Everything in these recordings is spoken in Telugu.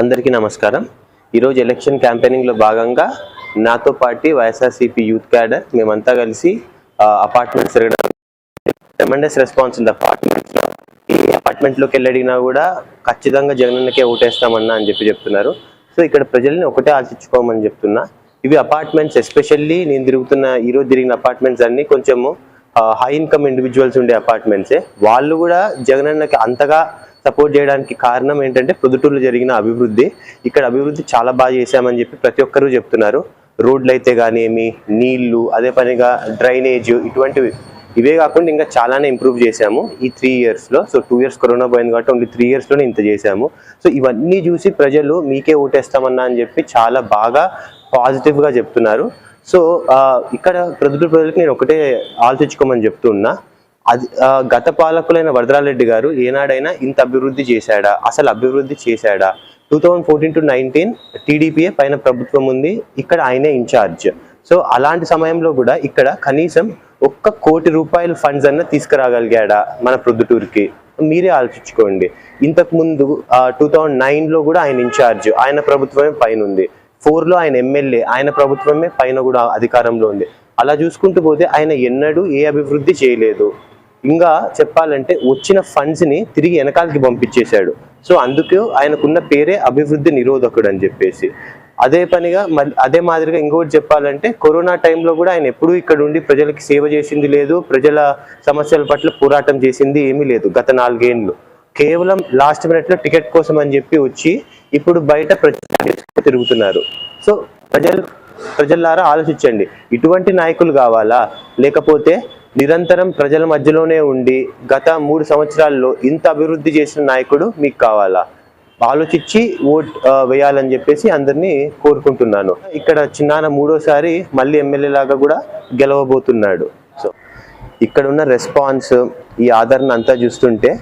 అందరికీ నమస్కారం. ఈరోజు ఎలక్షన్ క్యాంపెయినింగ్లో భాగంగా నాతో పాటు వైఎస్ఆర్సీపీ యూత్ క్యాడర్ మేమంతా కలిసి అపార్ట్మెంట్స్ తిరగడం. ట్రెమెండస్ రెస్పాన్స్ ఉంది. అపార్ట్మెంట్స్లో ఈ అపార్ట్మెంట్లోకి వెళ్ళడినా కూడా ఖచ్చితంగా జగనన్నకే ఓటేస్తామన్నా అని చెప్పి చెప్తున్నారు. సో ఇక్కడ ప్రజల్ని ఒకటే ఆలోచించుకోమని చెప్తున్నా. ఇవి అపార్ట్మెంట్స్ ఎస్పెషల్లీ నేను తిరుగుతున్న ఈరోజు తిరిగిన అపార్ట్మెంట్స్ అన్ని కొంచెము హై ఇన్కమ్ ఇండివిజువల్స్ ఉండే అపార్ట్మెంట్సే వాళ్ళు కూడా జగనన్నకి అంతగా సపోర్ట్ చేయడానికి కారణం ఏంటంటే ప్రొద్దుటూరులో జరిగిన అభివృద్ధి. ఇక్కడ అభివృద్ధి చాలా బాగా చేశామని చెప్పి ప్రతి ఒక్కరూ చెప్తున్నారు. రోడ్లు అయితే కానీ ఏమి నీళ్ళు అదే పనిగా డ్రైనేజ్ ఇటువంటివి. ఇవే కాకుండా ఇంకా చాలానే ఇంప్రూవ్ చేశాము ఈ త్రీ ఇయర్స్లో సో టూ ఇయర్స్ కరోనా పోయింది కాబట్టి ఓన్లీ త్రీ ఇయర్స్లోనే ఇంత చేశాము. సో ఇవన్నీ చూసి ప్రజలు మీకే ఓటేస్తామన్నా అని చెప్పి చాలా బాగా పాజిటివ్గా చెప్తున్నారు. సో ఇక్కడ ప్రజలు ప్రజలకు నేను ఒకటే ఆలోచించుకోమని చెప్తున్నా. అది గత పాలకులైన వరదరారెడ్డి గారు ఏనాడైనా ఇంత అభివృద్ధి చేశాడా? అసలు అభివృద్ధి చేశాడా? Two thousand fourteen to nineteen టీడీపీఏ పైన ప్రభుత్వం ఉంది ఇక్కడ ఆయనే ఇన్ఛార్జ్ సో అలాంటి సమయంలో కూడా ఇక్కడ కనీసం ఒక్క కోటి రూపాయల ఫండ్స్ అన్న తీసుకురాగలిగాడా మన ప్రొద్దుటూరుకి? మీరే ఆలోచించుకోండి. ఇంతకు ముందు టూ థౌజండ్ నైన్లో కూడా ఆయన ఇన్ఛార్జ్ ఆయన ప్రభుత్వమే పైన ఉంది. ఫోర్లో ఆయన ఎమ్మెల్యే ఆయన ప్రభుత్వమే పైన కూడా అధికారంలో ఉంది. అలా చూసుకుంటూ పోతే ఆయన ఎన్నడూ ఏ అభివృద్ధి చేయలేదు. ఇంకా చెప్పాలంటే వచ్చిన ఫండ్స్ని తిరిగి వెనకాలకి పంపించేశాడు. సో అందుకు ఆయనకున్న పేరే అభివృద్ధి నిరోధకుడు అని చెప్పేసి. అదే పనిగా అదే మాదిరిగా ఇంకోటి చెప్పాలంటే కరోనా టైంలో కూడా ఆయన ఎప్పుడూ ఇక్కడ ఉండి ప్రజలకి సేవ చేసింది లేదు ప్రజల సమస్యల పట్ల పోరాటం చేసింది ఏమీ లేదు గత నాలుగేండ్లు కేవలం లాస్ట్ మినిట్లో టికెట్ కోసం అని చెప్పి వచ్చి ఇప్పుడు బయట ప్రజలు తిరుగుతున్నారు. సో ప్రజలు ప్రజలారా ఆలోచించండి. ఇటువంటి నాయకులు కావాలా? లేకపోతే నిరంతరం ప్రజల మధ్యలోనే ఉండి గత మూడు సంవత్సరాల్లో ఇంత అభివృద్ధి చేసిన నాయకుడు మీకు కావాలా? ఆలోచించి ఓట్ వేయాలని చెప్పేసి అందరినీ కోరుకుంటున్నాను. ఇక్కడ చిన్నాన మూడోసారి మళ్ళీ ఎమ్మెల్యే లాగా కూడా గెలవబోతున్నాడు. సో ఇక్కడ ఉన్న రెస్పాన్స్ ఈ ఆదరణ అంతా చూస్తుంటే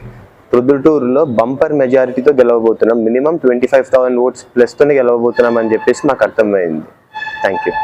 ప్రొద్దుటూరులో బంపర్ మెజారిటీతో గెలవబోతున్నాం. Minimum twenty five thousand votes ప్లస్తోనే గెలవబోతున్నాం అని చెప్పేసి మాకు అర్థమైంది. Thank you